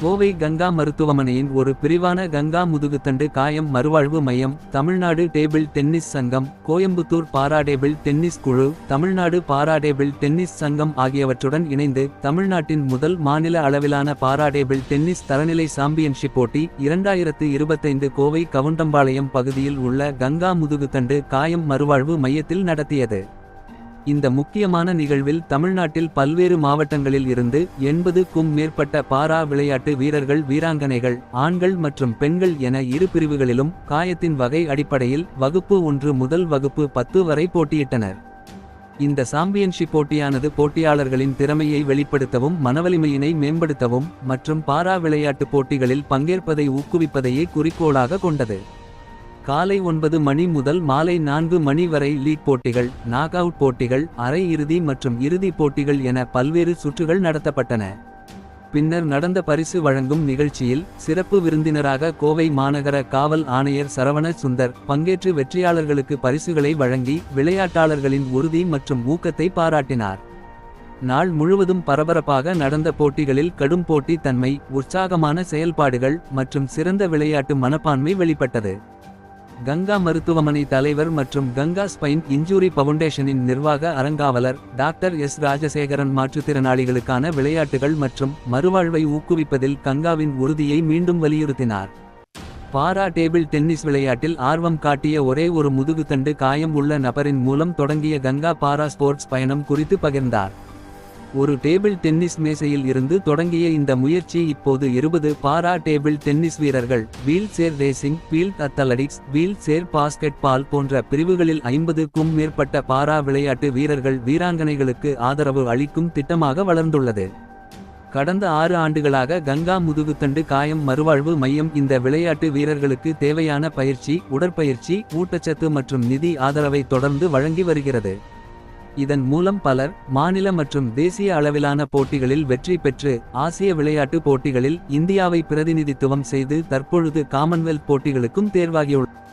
கோவை கங்கா மருத்துவமனையின் ஒரு பிரிவான கங்கா முதுகுத்தண்டு காயம் மறுவாழ்வு மையம் தமிழ்நாடு டேபிள் டென்னிஸ் சங்கம் கோயம்புத்தூர் பாராடேபிள் டென்னிஸ் குழு தமிழ்நாடு பாராடேபிள் டென்னிஸ் சங்கம் ஆகியவற்றுடன் இணைந்து தமிழ்நாட்டின் முதல் மாநில அளவிலான பாராடேபிள் டென்னிஸ் தரநிலை சாம்பியன்ஷிப் போட்டி இரண்டாயிரத்து இருபத்தைந்து கோவை கவுண்டம்பாளையம் பகுதியில் உள்ள கங்கா முதுகுத்தண்டு காயம் மறுவாழ்வு மையத்தில் நடத்தியது. இந்த முக்கியமான நிகழ்வில் தமிழ்நாட்டில் பல்வேறு மாவட்டங்களில் இருந்து எண்பதுக்கும் மேற்பட்ட பாரா விளையாட்டு வீரர்கள் வீராங்கனைகள் ஆண்கள் மற்றும் பெண்கள் என இரு பிரிவுகளிலும் காயத்தின் வகை அடிப்படையில் வகுப்பு ஒன்று முதல் வகுப்பு பத்து வரை போட்டியிட்டனர். இந்த சாம்பியன்ஷிப் போட்டியானது போட்டியாளர்களின் திறமையை வெளிப்படுத்தவும் மனவலிமையினை மேம்படுத்தவும் மற்றும் பாரா விளையாட்டு போட்டிகளில் பங்கேற்பதை ஊக்குவிப்பதையே குறிக்கோளாக கொண்டது. காலை ஒன்பது மணி முதல் மாலை நான்கு மணி வரை லீக் போட்டிகள் நாக் அவுட் போட்டிகள் அரை இறுதி மற்றும் இறுதிப் போட்டிகள் என பல்வேறு சுற்றுகள் நடத்தப்பட்டன. பின்னர் நடந்த பரிசு வழங்கும் நிகழ்ச்சியில் சிறப்பு விருந்தினராக கோவை மாநகர காவல் ஆணையர் சரவண சுந்தர் பங்கேற்று வெற்றியாளர்களுக்கு பரிசுகளை வழங்கி விளையாட்டாளர்களின் உறுதி மற்றும் ஊக்கத்தை பாராட்டினார். நாள் முழுவதும் பரபரப்பாக நடந்த போட்டிகளில் கடும் போட்டி தன்மை உற்சாகமான செயல்பாடுகள் மற்றும் சிறந்த விளையாட்டு மனப்பான்மை வெளிப்பட்டது. கங்கா மருத்துவமனை தலைவர் மற்றும் கங்கா ஸ்பைன் இன்ஜூரி பவுண்டேஷனின் நிர்வாக அறங்காவலர் டாக்டர் எஸ் ராஜசேகரன் மாற்றுத்திறனாளிகளுக்கான விளையாட்டுகள் மற்றும் மறுவாழ்வை ஊக்குவிப்பதில் கங்காவின் உறுதியை மீண்டும் வலியுறுத்தினார். பாரா டேபிள் டென்னிஸ் விளையாட்டில் ஆர்வம் காட்டிய ஒரே ஒரு முதுகுத்தண்டு காயம் உள்ள நபரின் மூலம் தொடங்கிய கங்கா பாரா ஸ்போர்ட்ஸ் பயணம் குறித்து பகிர்ந்தார். ஒரு டேபிள் டென்னிஸ் மேசையில் இருந்து தொடங்கிய இந்த முயற்சி இப்போது இருபது பாரா டேபிள் டென்னிஸ் வீரர்கள் wheelchair racing field athletics wheelchair basketball போன்ற பிரிவுகளில் ஐம்பதுக்கும் மேற்பட்ட பாரா விளையாட்டு வீரர்கள் வீராங்கனைகளுக்கு ஆதரவு அளிக்கும் திட்டமாக வளர்ந்துள்ளது. கடந்த ஆறு ஆண்டுகளாக கங்கா முதுகுத்தண்டு காயம் மறுவாழ்வு மையம் இந்த விளையாட்டு வீரர்களுக்கு தேவையான பயிற்சி உடற்பயிற்சி ஊட்டச்சத்து மற்றும் நிதி ஆதரவை தொடர்ந்து வழங்கி வருகிறது. இதன் மூலம் பலர் மாநில மற்றும் தேசிய அளவிலான போட்டிகளில் வெற்றி பெற்று ஆசிய விளையாட்டு போட்டிகளில் இந்தியாவை பிரதிநிதித்துவம் செய்து தற்பொழுது காமன்வெல்த் போட்டிகளுக்கும் தேர்வாகியுள்ளனர்.